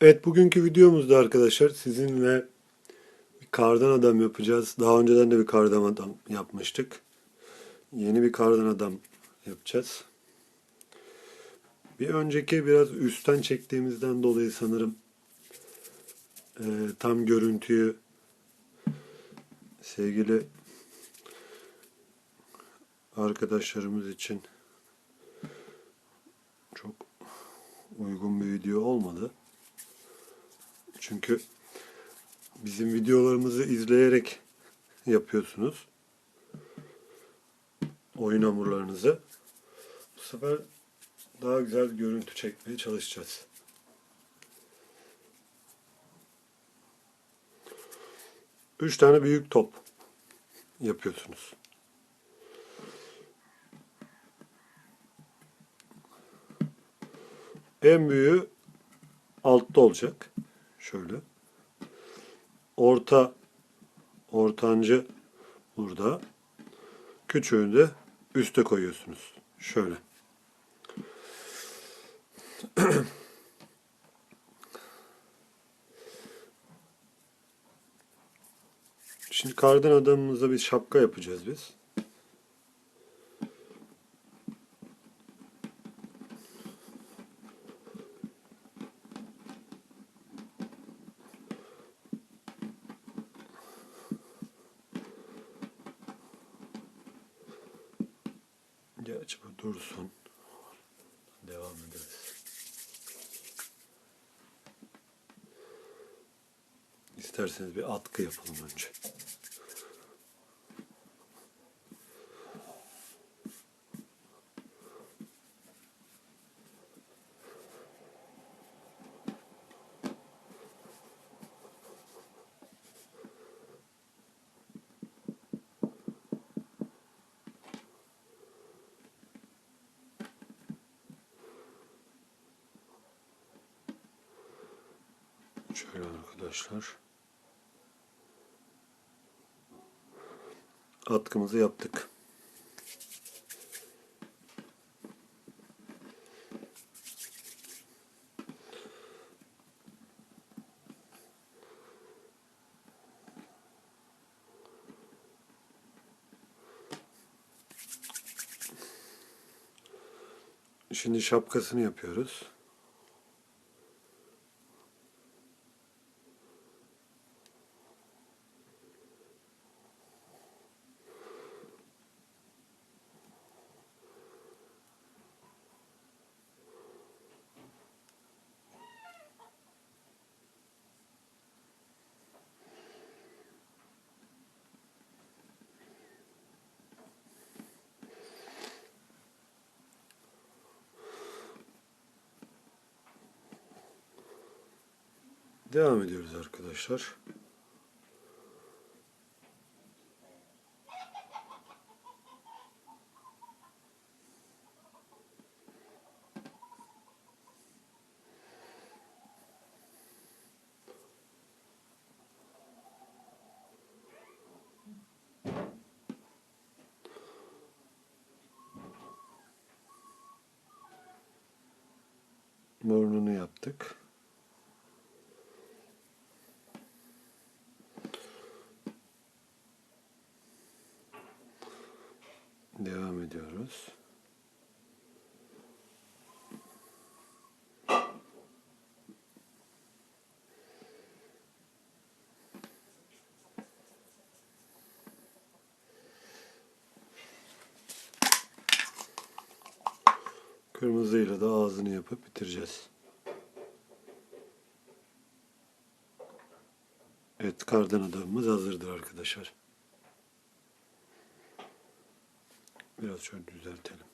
Evet bugünkü videomuzda arkadaşlar sizinle bir kardan adam yapacağız. Daha önceden de bir kardan adam yapmıştık. Yeni bir kardan adam yapacağız. Bir önceki biraz üstten çektiğimizden dolayı sanırım e, tam görüntüyü sevgili arkadaşlarımız için çok uygun bir video olmadı. Çünkü bizim videolarımızı izleyerek yapıyorsunuz. Oyun hamurlarınızı. Bu sefer daha güzel görüntü çekmeye çalışacağız. Üç tane büyük top yapıyorsunuz. En büyüğü altta olacak. Şöyle. Orta ortancı burada. Küçüğünü de üste koyuyorsunuz. Şöyle. Şimdi kardan adamımıza bir şapka yapacağız biz. Bu dursun. Devam ederiz. İsterseniz bir atkı yapalım önce. Şöyle arkadaşlar. Atkımızı yaptık. Şimdi şapkasını yapıyoruz. Devam ediyoruz arkadaşlar. Burnunu yaptık. Devam ediyoruz. Kırmızıyla da ağzını yapıp bitireceğiz. Evet, kardan adamımız hazırdır arkadaşlar. Biraz şöyle düzeltelim.